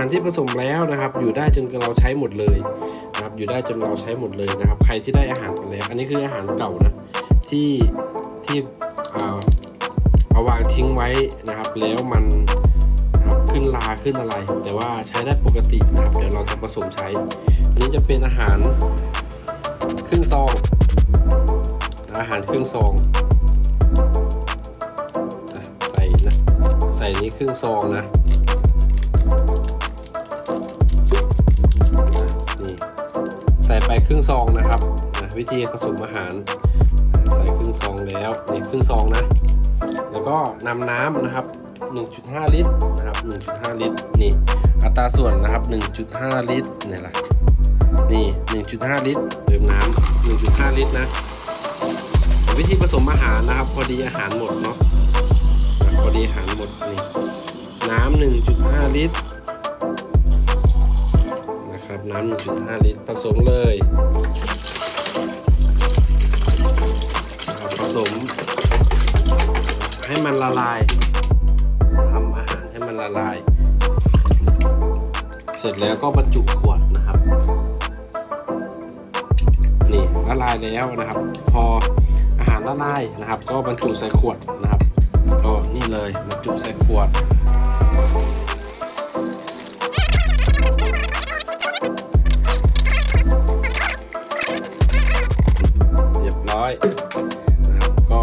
ารที่ผสมแล้วนะครับ อยู่ได้จนเราใช้หมดเลยนะครับ อยู่ได้จนเราใช้หมดเลยนะครับ ใครที่ได้อาหารกันแล้ว อันนี้คืออาหารเก่านะที่ที่อ่าเอาวางทิ้งไว้นะครับ แล้วมันขึ้นลาขึ้นอะไร แต่ว่าใช้ได้ปกตินะครับ เดี๋ยวเราจะผสมใช้ อันนี้จะเป็นอาหารครึ่งซอง อาหารครึ่งซองใส่นะใส่นี้ครึ่งซองนะ ไปครึ่งซองนะครับวิธีผสมอาหาร ใส่ครึ่งซองแล้วนี่ครึ่งซองนะ แล้วก็นำน้ำนะครับ 1.5 ลิตรนะครับ 1.5 ลิตรนี่อัตราส่วนนะครับ 1.5 ลิตรนี่แหละนี่ 1.5 ลิตรเติมน้ำ1.5 ลิตรนะ วิธีผสมอาหารนะครับ พอดีอาหารหมดเนาะนะพอดีอาหารหมดนี่น้ำ1.5 ลิตร น้ำ1.5 ลิตร ผสมเลย ผสม ให้มันละลายทำอาหารให้มันละลาย เสร็จแล้วก็บรรจุขวดนะครับ นี่ละลายแล้วนะครับ พออาหารละลายนะครับ ก็บรรจุใส่ขวดนะครับก็นี่เลยบรรจุใส่ขวด อยนะครับก็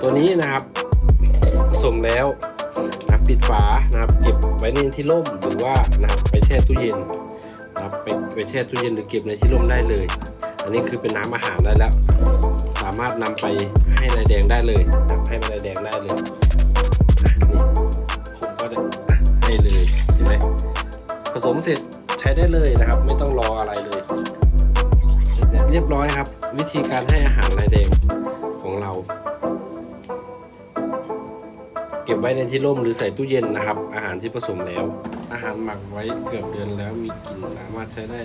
ตัวนี้นะครับผสมแล้วนะปิดฝานะครับเก็บไว้ในที่ร่มหรือว่านะครับไปแช่ตู้เย็นนะครับไปไปแช่ตู้เย็นหรือเก็บในที่ร่มได้เลย อันนี้คือเป็นน้ำอาหารได้แล้ว สามารถนำไปให้นายแดงได้เลยนะให้นายแดงได้เลยนี่ผมก็จะให้เลยเห็นไหมผสมเสร็จใช้ได้เลยนะครับ ไม่ต้องรออะไรเลย เรียบร้อยครับ วิธีการให้อาหารลายแดงของเรา เก็บไว้ในที่ร่มหรือใส่ตู้เย็นนะครับ อาหารที่ผสมแล้ว อาหารหมักไว้เกือบเดือนแล้วมีกลิ่นสามารถใช้ได้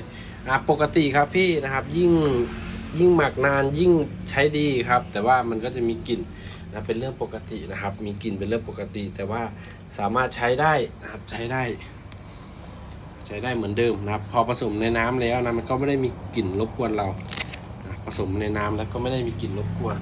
อะปกติครับพี่นะครับยิ่งยิ่งหมักนานยิ่งใช้ดีครับ แต่ว่ามันก็จะมีกลิ่นนะเป็นเรื่องปกตินะครับ มีกลิ่นเป็นเรื่องปกติ แต่ว่าสามารถใช้ได้นะครับใช้ได้ ใช้ได้เหมือนเดิมนะครับ พอผสมในน้ำแล้วนะมันก็ไม่ได้มีกลิ่นรบกวนเรา ผสมในน้ำแล้วก็ไม่ได้มีกลิ่นรบกวน